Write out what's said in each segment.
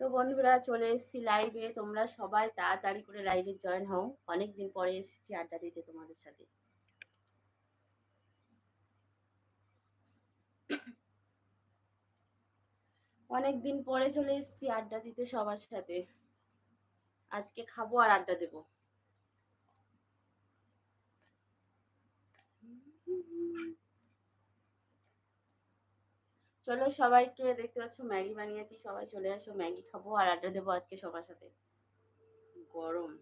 তো বন্ধুরা চলে এসেছি লাইভে তোমরা সবাই তাড়াতাড়ি করে লাইভে জয়েন হও। অনেকদিন পরে এসেছি আড্ডা দিতে তোমাদের সাথে। অনেকদিন পরে চলে এসেছি আড্ডা দিতে সবার সাথে। আজকে খাব আর আড্ডা দেবো। চলো সবাইকে দেখতে পাচ্ছ, ম্যাগি বানিয়েছি, সবাই চলে আসো, ম্যাগি খাব আর আড্ডা দেবো আজকে সবার সাথে। গরম।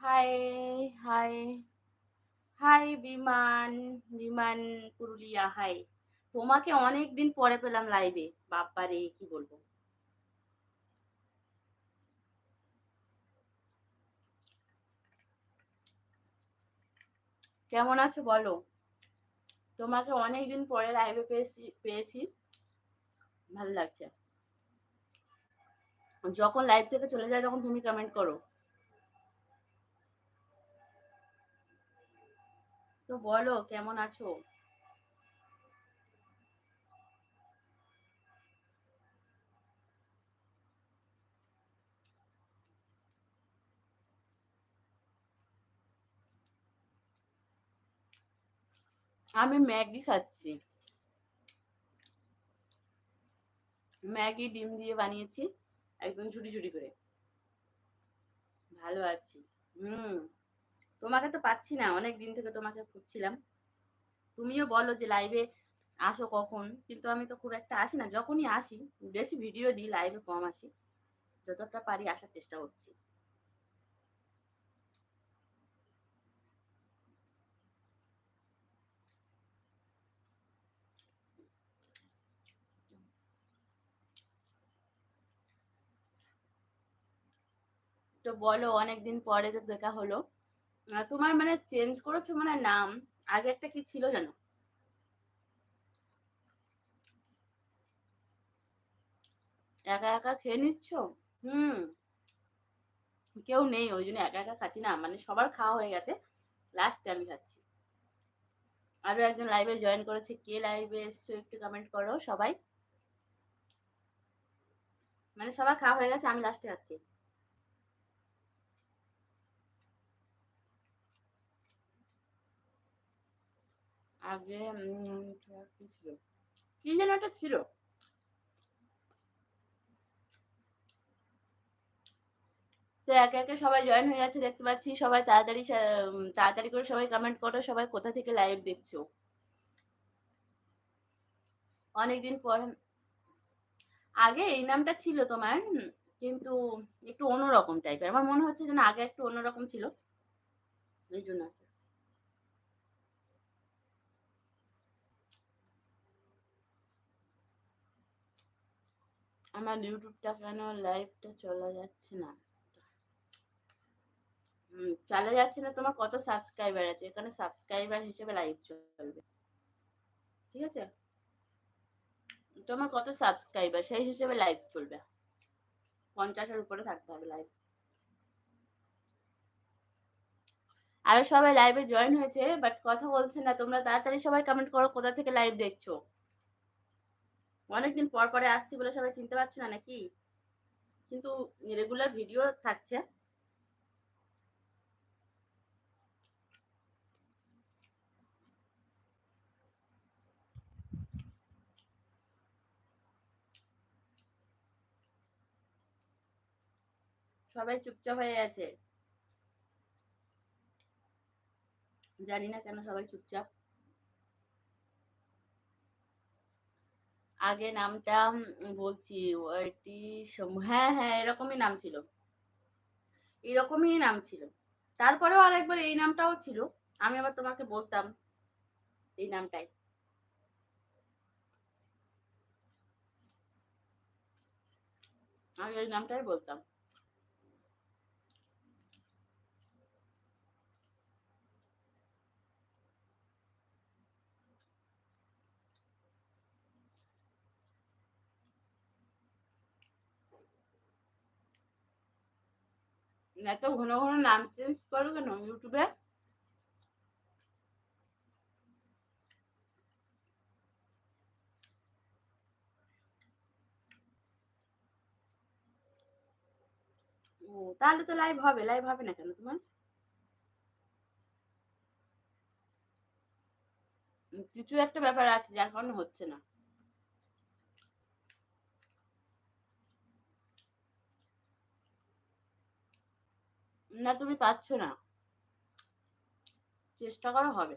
হাই হাই হাই, বিমান বিমান পুরুলিয়া, হাই। তোমাকে অনেক দিন পরে পেলাম লাইভে বাপ্পা রে কি বলব? কেমন আছো বলো? তোমাকে অনেক দিন পরে লাইভে পেয়েছি পেয়েছি। ভালো লাগছে। যখন লাইভ থেকে চলে যায়, তখন তুমি কমেন্ট করো। তো বলো, কেমন আছো? আমি ম্যাগি খাচ্ছি। ম্যাগি ডিম দিয়ে বানিয়েছি, একদম ছুটি ছুটি করে। ভালো আছি। হুম, তোমাকে তো পাচ্ছি না, অনেক দিন থেকে তোমাকে খুঁজছিলাম। তুমিও বলো যে লাইভে আসো কখন, কিন্তু আমি তো খুব একটা আসি না। যখনই আসি, বেশি ভিডিও দিই লাইভে কম আসি। যতটা পারি আসার চেষ্টা করছি। তো বলো, অনেকদিন পরে তো দেখা হলো। তোমার মানে চেঞ্জ করেছ মানে নাম, আগে একটা কি ছিল জানো একা একা খেয়ে নিচ্ছ? হুম। কেউ নেই, ওই জন্য একা একা খাচ্ছি না। মানে সবার খাওয়া হয়ে গেছে লাস্টে আমি খাচ্ছি। আরও একজন লাইভে জয়েন করেছে। কে লাইভে এসছো একটু কমেন্ট করো সবাই। মানে সবার খাওয়া হয়ে গেছে, আমি লাস্টে খাচ্ছি। আগে কি ছিল? কি যেন একটা ছিল? তো একে একে সবাই জয়েন হয়ে যাচ্ছে, দেখতে পাচ্ছি সবাই তাড়াতাড়ি তাড়াতাড়ি করে সবাই কমেন্ট করো, সবাই কোথা থেকে লাইভ দেখছ? অনেকদিন পর, আগে এই নামটা ছিল তোমার কিন্তু একটু অন্যরকম টাইপের আমার মনে হচ্ছে যেন আগে একটু অন্যরকম ছিল। এই জন্য আমার ইউটিউবটা কেন লাইভটা চলা যাচ্ছে না? চলে যাচ্ছে না তোমার কত সাবস্ক্রাইবার আছে? এখানে সাবস্ক্রাইবার হিসেবে লাইভ চলবে। ঠিক আছে? তোমার কত সাবস্ক্রাইবার সেই হিসেবে লাইভ চলবে। পঞ্চাশের উপরে থাকতে হবে লাইভ আরও সবাই লাইভে জয়েন হয়েছে বাট কথা বলছে না। তোমরা তাড়াতাড়ি সবাই কমেন্ট করো, কোথা থেকে লাইভ দেখছ? অনেকদিন পর পরে আসছি বলে সবাই চিনতে পারছ না নাকি? কিন্তু রেগুলার ভিডিও থাকছে। সবাই চুপচাপ হয়ে আছে। জানি না কেন সবাই চুপচাপ। আগে নামটা বলছি ওইটি হ্যাঁ হ্যাঁ এরকমই নাম ছিল। এরকমই নাম ছিল। তারপরেও আরেকবার এই নামটাও ছিল। আমি আবার তোমাকে বলতাম এই নামটাই। আমি ওই নামটাই বলতাম। এত ঘন ঘন নাম চেঞ্জ করো কেন ইউটিউবে? তাহলে তো লাইভ হবে লাইভ হবে না কেন তোমার? কিছু একটা ব্যাপার আছে, যার কারণে হচ্ছে না। না, তুমি পাচ্ছ না। চেষ্টা করা, হবে।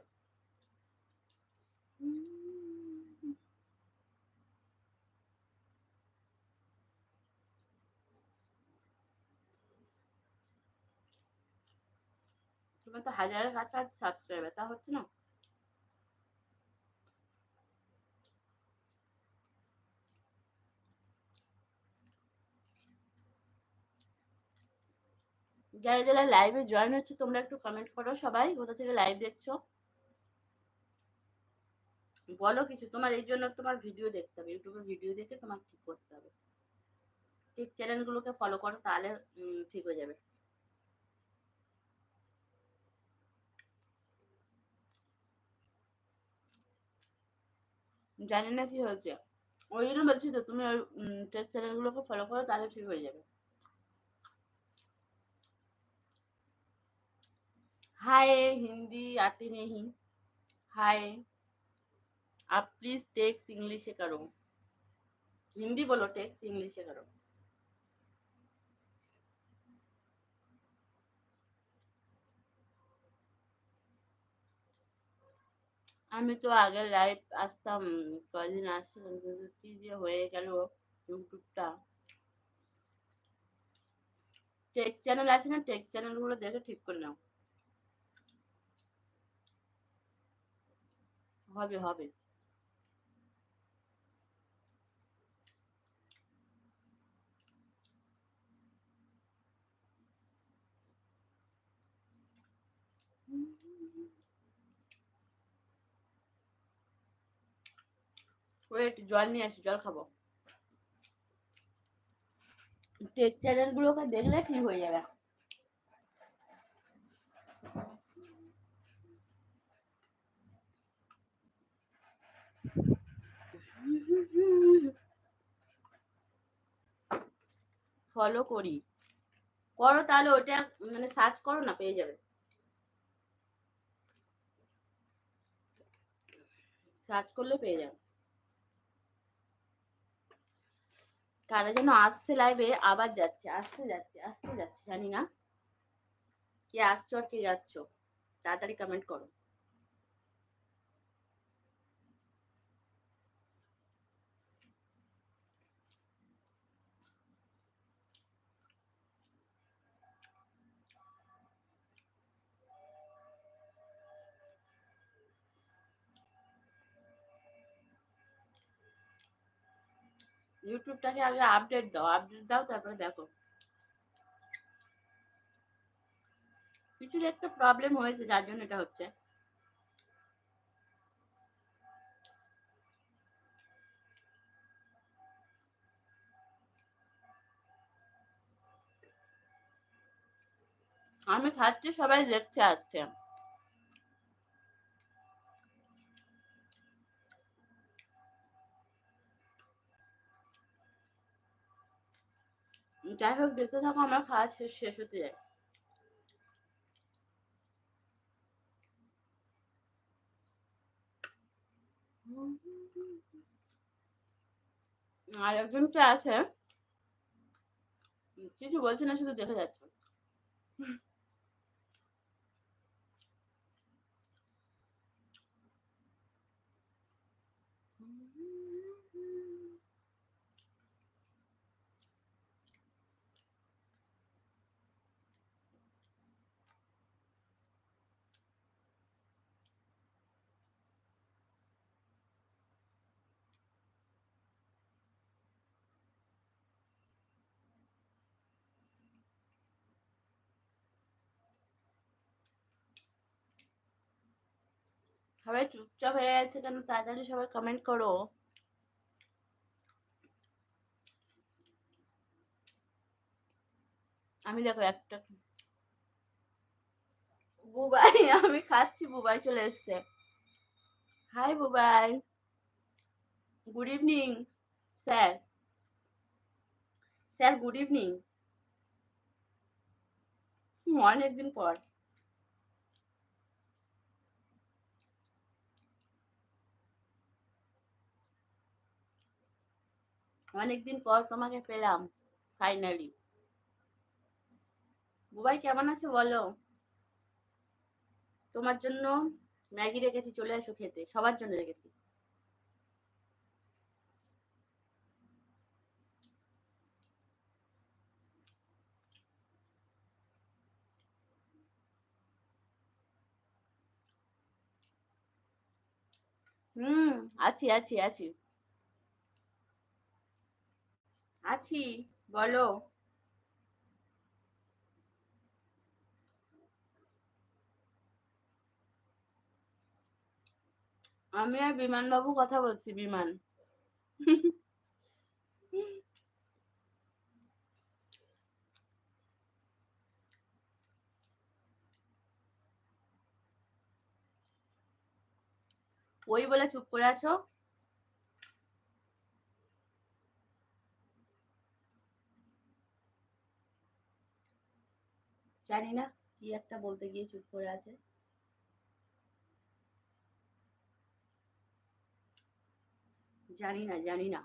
তোমার তো হাজারের কাছাকাছি সাবস্ক্রাইবার তা হচ্ছে না? যারা যারা লাইভে জয়েন হচ্ছে, তোমরা একটু কমেন্ট করো সবাই, কোথা থেকে লাইভ দেখছ? বলো কিছু, তোমার এই জন্য তোমার ভিডিও দেখতে হবে ইউটিউবে ভিডিও দেখে তোমার ঠিক করতে হবে। ঠিক চ্যানেলগুলোকে ফলো করো, তাহলে ঠিক হয়ে যাবে। জানি না কি হয়েছে। ওই জন্য বলছি তো, তুমি ওই টেস্ট চ্যানেলগুলোকে ফলো করো, তাহলে ঠিক হয়ে যাবে। हाय हिंदी आती नहीं हाय आप प्लीज टेक्स इंग्लिश करो हिंदी बोलो टेक्स इंग्लिश करो আমি তো আগে লাইভ আসতাম কদিন আসছিলাম কিন্তু কি যে হয়ে গেল ইউটিউবটা টেক চ্যানেল আছে না টেক চ্যানেলগুলো দেখে ঠিক করে নাও হবে হবে। ওয়েট জল নিয়ে আসি জল খাব। টেক চ্যানেলগুলোকে দেখলে ঠিক হয়ে যাবে। ফলো করি। করো তাহলে ওটা মানে সার্চ করো না, পেয়ে যাবে। সার্চ করলে পেয়ে যাবে। কারা যেন আসছে লাইভে আবার যাচ্ছে আসতে যাচ্ছে আসতে যাচ্ছে, জানি না। কে আসছো আর কে যাচ্ছ, তাড়াতাড়ি কমেন্ট করো। ইউটিউবটাকে আগে আপডেট দাও আপডেট দাও, তারপরে দেখো। কিছুর একটা প্রবলেম হয়েছে, যার জন্য এটা হচ্ছে। আমি খাচ্ছি, সবাই দেখছে আজকে। যাই হোক দেখতে থাকো, আমার খাওয়া শেষ শেষ হতে যায় আর একজন কে আছে। কিছু বলছে না, শুধু দেখে যাচ্ছে। সবাই চুপচাপ হয়ে গেছে কেন? তাড়াতাড়ি সবাই কমেন্ট করো। আমি দেখো একটা বুবাই, আমি খাচ্ছি, বুবাই চলে এসছে। High Bubai. Good evening sir sir good evening অনেকদিন পর। অনেকদিন পর তোমাকে পেলাম ফাইনালি বুবাই, কেমন আছে বলো? তোমার জন্য ম্যাগি রেখেছি, চলে আসো খেতে, সবার জন্য রেখেছি। হুম, আছি আছি আছি। আছি বলো। আমি আর বিমান বাবু কথা বলছি বিমান। ওই বলে চুপ করে আছো? জানি না কি একটা বলতে গিয়ে চুপ করে আছে। জানি না জানি না।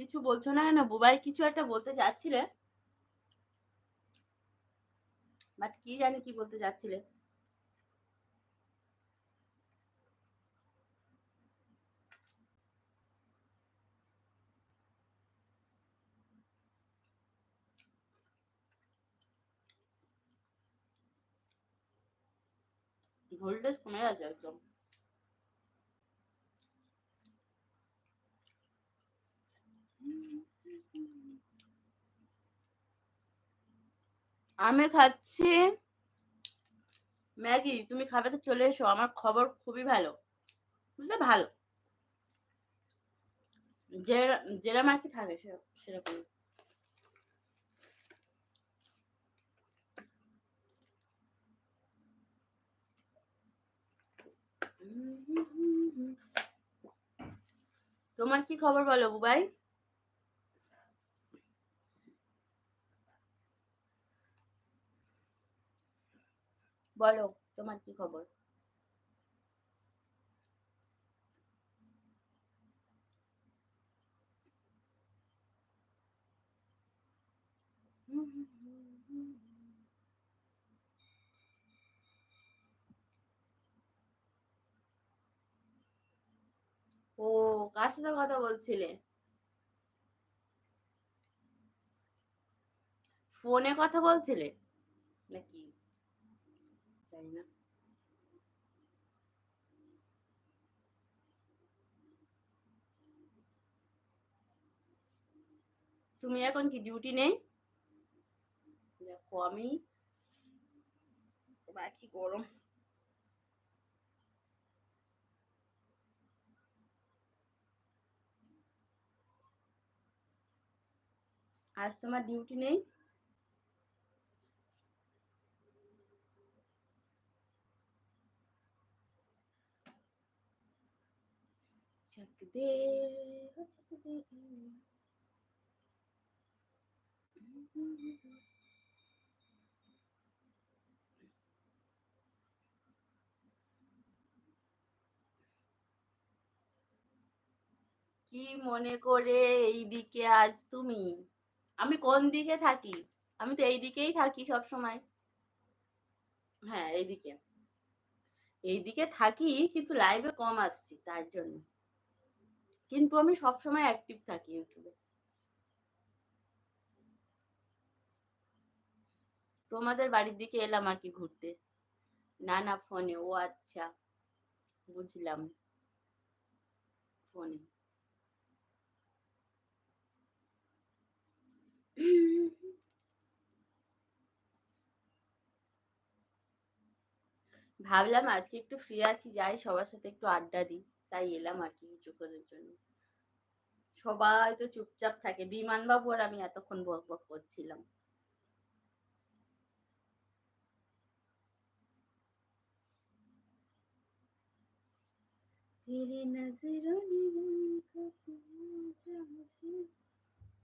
কিছু বলছো না কেন? বুবাই কিছু একটা বলতে যাচ্ছিলে। বাট কি জানি কি বলতে যাচ্ছিলে। ভোল্টেজ কমে গেছে একদম। আমি খাচ্ছি। ম্যাগি, তুমি খাবে তো চলে এসো, আমার খবর খুবই ভালো। বুঝলে? ভালো। যে যেরকম আর কি থাকে সেরকম তোমার কি খবর বলো, বুবাই? বলো তোমার কি খবর? ও কার সাথে কথা বলছিলে? ফোনে কথা বলছিলে? না? তুমি এখন কি ডিউটি নেই? দেখো আমি বাকি গরম। আজ তোমার ডিউটি নেই? কি মনে করে এই দিকে আজ তুমি? আমি কোন দিকে থাকি? আমি তো এই দিকেই থাকি সব সময় হ্যাঁ এইদিকে। এইদিকে থাকি, কিন্তু লাইভে কম আসছি, তার জন্য। কিন্তু আমি সবসময় অ্যাক্টিভ থাকি ইউটিউবে তোমাদের বাড়ির দিকে এলাম আর কি ঘুরতে। না না ফোনে ও আচ্ছা বুঝলাম। ফোনে ভাবলাম আজকে একটু ফ্রি আছি, যাই, সবার সাথে একটু আড্ডা দিই। তাই এলাম আর কি কিছুক্ষণের জন্য সবাই তো চুপচাপ থাকে বিমানবাবু আর আমি এতক্ষণ বক বক করছিলাম तेरी नजरों ने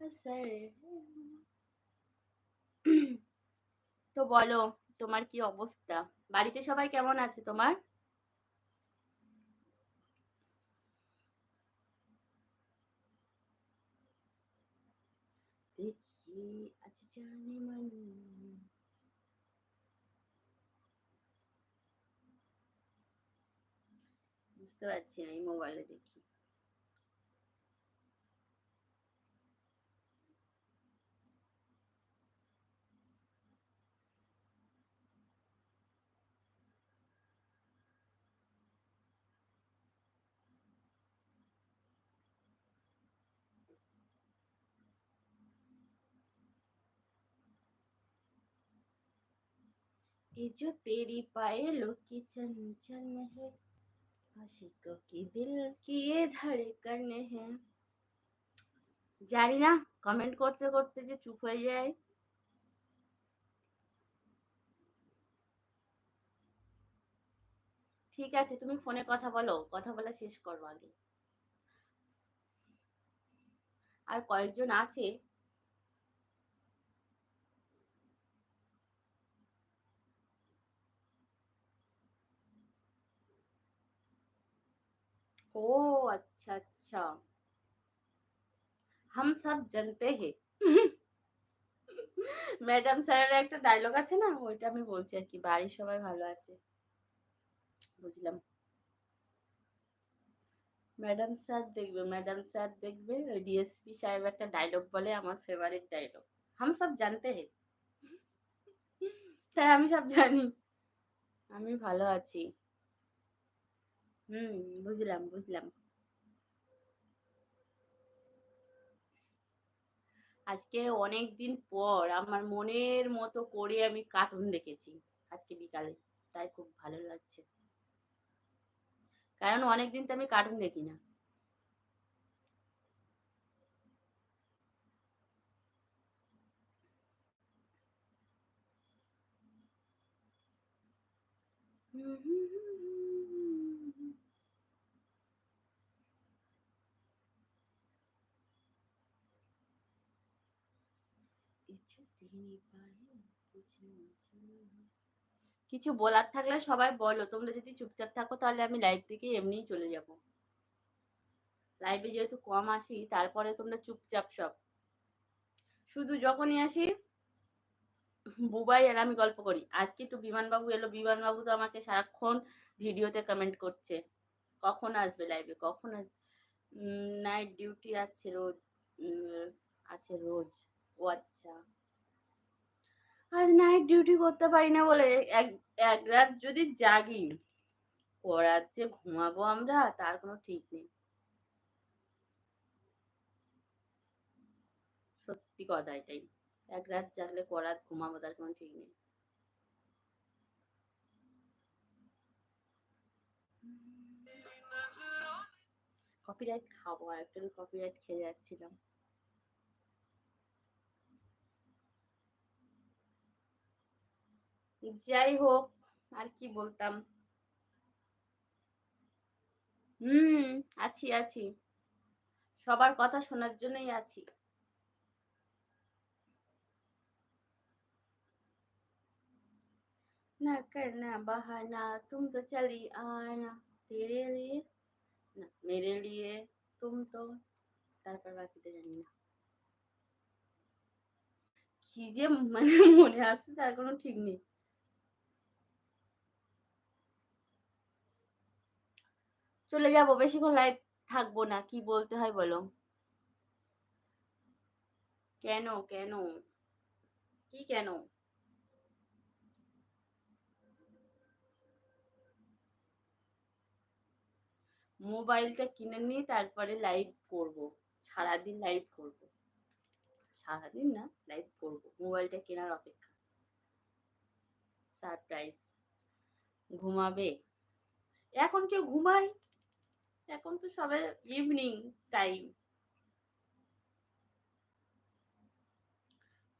असर তো বলো তোমার কি অবস্থা বাড়িতে সবাই কেমন আছে তোমার আচ্ছা জানে বুঝতে পারছি আমি মোবাইলে দেখি। ये जो तेरी पायलों की चंचल है आशिकों की दिल की ये धड़कन है জানি না কমেন্ট করতে করতে যে চুপ হয়ে যায় ঠিক আছে তুমি ফোনে কথা বলো কথা বলা শেষ করো আগে আর কয়েকজন আছে ও আচ্ছা আচ্ছা হাম সব জানতে হে ম্যাডাম স্যারের একটা ডায়লগ আছে না? ওইটা আমি বলছি আর কি, বাড়ির সবাই ভালো আছে? বুঝলাম। ম্যাডাম স্যার দেখবে, ম্যাডাম স্যার দেখবে, ওই ডিএসপি সাহেব একটা ডায়লগ বলে আমার ফেভারিট ডায়লগ হাম সব জানতে হে তাই আমি সব জানি। আমি ভালো আছি। হুম, বুঝলাম বুঝলাম। আজকে অনেক দিন পর আমার মনের মতো করে আমি কার্টুন দেখেছি আজকে বিকালে, তাই খুব ভালো লাগছে। কারণ অনেক দিন তো আমি কার্টুন দেখি না। কিছু বলার থাকলে সবাই বলো, তোমরা যদি চুপচাপ থাকো তাহলে আমি লাইভ থেকে এমনিই চলে যাব। লাইভে যেহেতু কম আসি, তারপরে তোমরা চুপচাপ সব। শুধু যখনই আসি, বুবাই আর আমি গল্প করি। আজকে একটু বিমানবাবু এলো, বিমানবাবু তো আমাকে সারাক্ষণ ভিডিওতে কমেন্ট করছে। কখন আসবে লাইভে কখন নাইট ডিউটি আছে রোজ আছে রোজ। ও আচ্ছা। আজ নাইট ডিউটি করতে পারি না বলে এক এক রাত যদি জাগি করার যে ঘুমাবো আমরা, তার কোনো ঠিক নেই। সত্যি কথা এটাই। এক রাত জাগলে করার ঘুমাবো, তার কোনো ঠিক নেই। কপিরাইট খাব, আর একটু কপিরাইট খেয়ে যাচ্ছিলাম। যাই হোক আর কি বলতাম হুম আছি আছি সবার কথা শোনার জন্যই আছি ना करना बहाना तुम तो चली आना तेरे लिए না মেরে লিয়ে তুম তো তারপর বাকিটা জানি না কি যে মানে মনে আসছে তার কোনো ঠিক নেই চলে যাব, বেশিক্ষণ লাইভ থাকব না, কি বলতে হয় বলো? কেন কেন? কি কেন? মোবাইলটা কিনে নিয়ে তারপরে লাইভ করব, সারাদিন লাইভ করব। সারাদিন না লাইভ করব, মোবাইলটা কেনার অপেক্ষা। সারপ্রাইজ ঘুমাবে? এখন কেউ ঘুমায়? এখন তো সবে ইভিনিং টাইম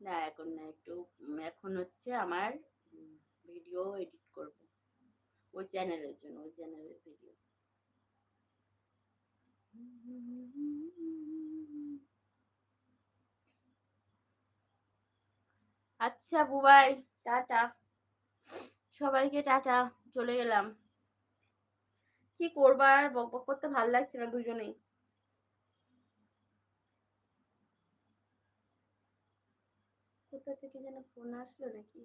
না, এখন না, একটু এখন হচ্ছে আমার ভিডিও এডিট করব। ওই চ্যানেলের জন্য ওই চ্যানেলের ভিডিও আচ্ছা বুবাই, টাটা। সবাইকে টাটা, চলে গেলাম। কি করবার বক বক করতে ভাল লাগছে না দুজনেই কোথা থেকে যেন ফোন আসলো নাকি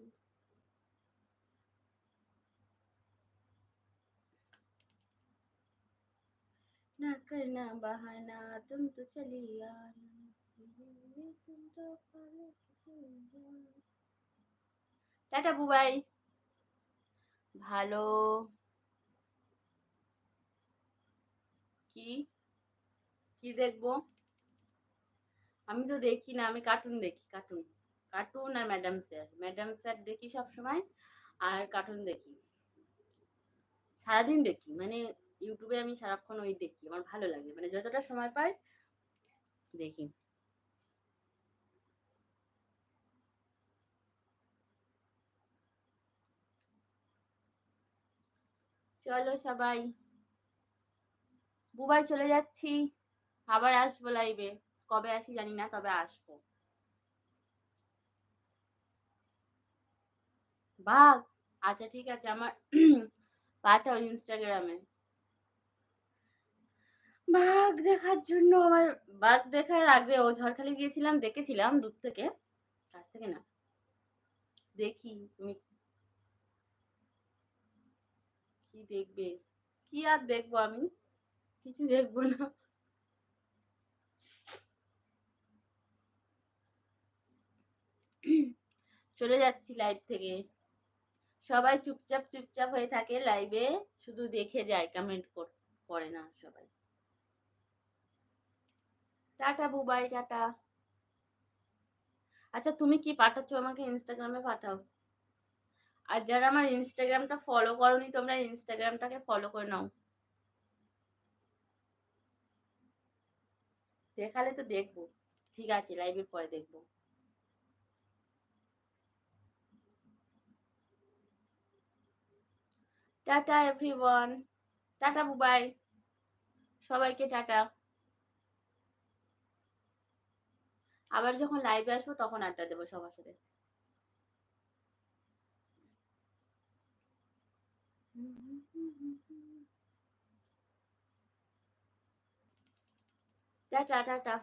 ना करना बहाना तुम तो चली आना तुम तो টাটা বুবাই ভালো কি? কি দেখব? আমি তো দেখি না, আমি কার্টুন দেখি কার্টুন কার্টুন আর ম্যাডাম স্যার ম্যাডাম স্যার দেখি সব সময় আর কার্টুন দেখি। সারাদিন দেখি মানে ইউটিউবে আমি সারাক্ষণ ওই দেখি, আমার ভালো লাগে। মানে যতটা সময় পাই দেখি। চলো সবাই। বুবাই চলে যাচ্ছি। আবার আসব লাইভে কবে আসি জানি না, তবে আসব। বাঘ আচ্ছা ঠিক আছে, আমার পাঠাও ইনস্টাগ্রামে বাঘ দেখার জন্য আমার, বাঘ দেখার আগে ও ঝড়খালি গিয়েছিলাম, দেখেছিলাম দূর থেকে। কাছ থেকে না। দেখি তুমি কি দেখবে। কি আর দেখব আমি? কিছু দেখব না। চলে যাচ্ছি লাইভ থেকে। সবাই চুপচাপ চুপচাপ হয়ে থাকে লাইভে শুধু দেখে যায় কমেন্ট করে না সবাই। Tata Bubai tata. আচ্ছা তুমি কি পাঠাচ্ছ আমাকে ইনস্টাগ্রামে পাঠাও। আর যারা আমার ইনস্টাগ্রামটা ফলো করনি, তোমরা ইনস্টাগ্রামটাকে ফলো করে নাও। দেখালে তো দেখব। ঠিক আছে লাইভের পরে দেখব। টাটা এভরিওয়ান টাটা বুবাই সবাইকে টাটা। আবার যখন লাইভে আসব, তখন আড্ডা দেবো সবার সাথে। Tata tata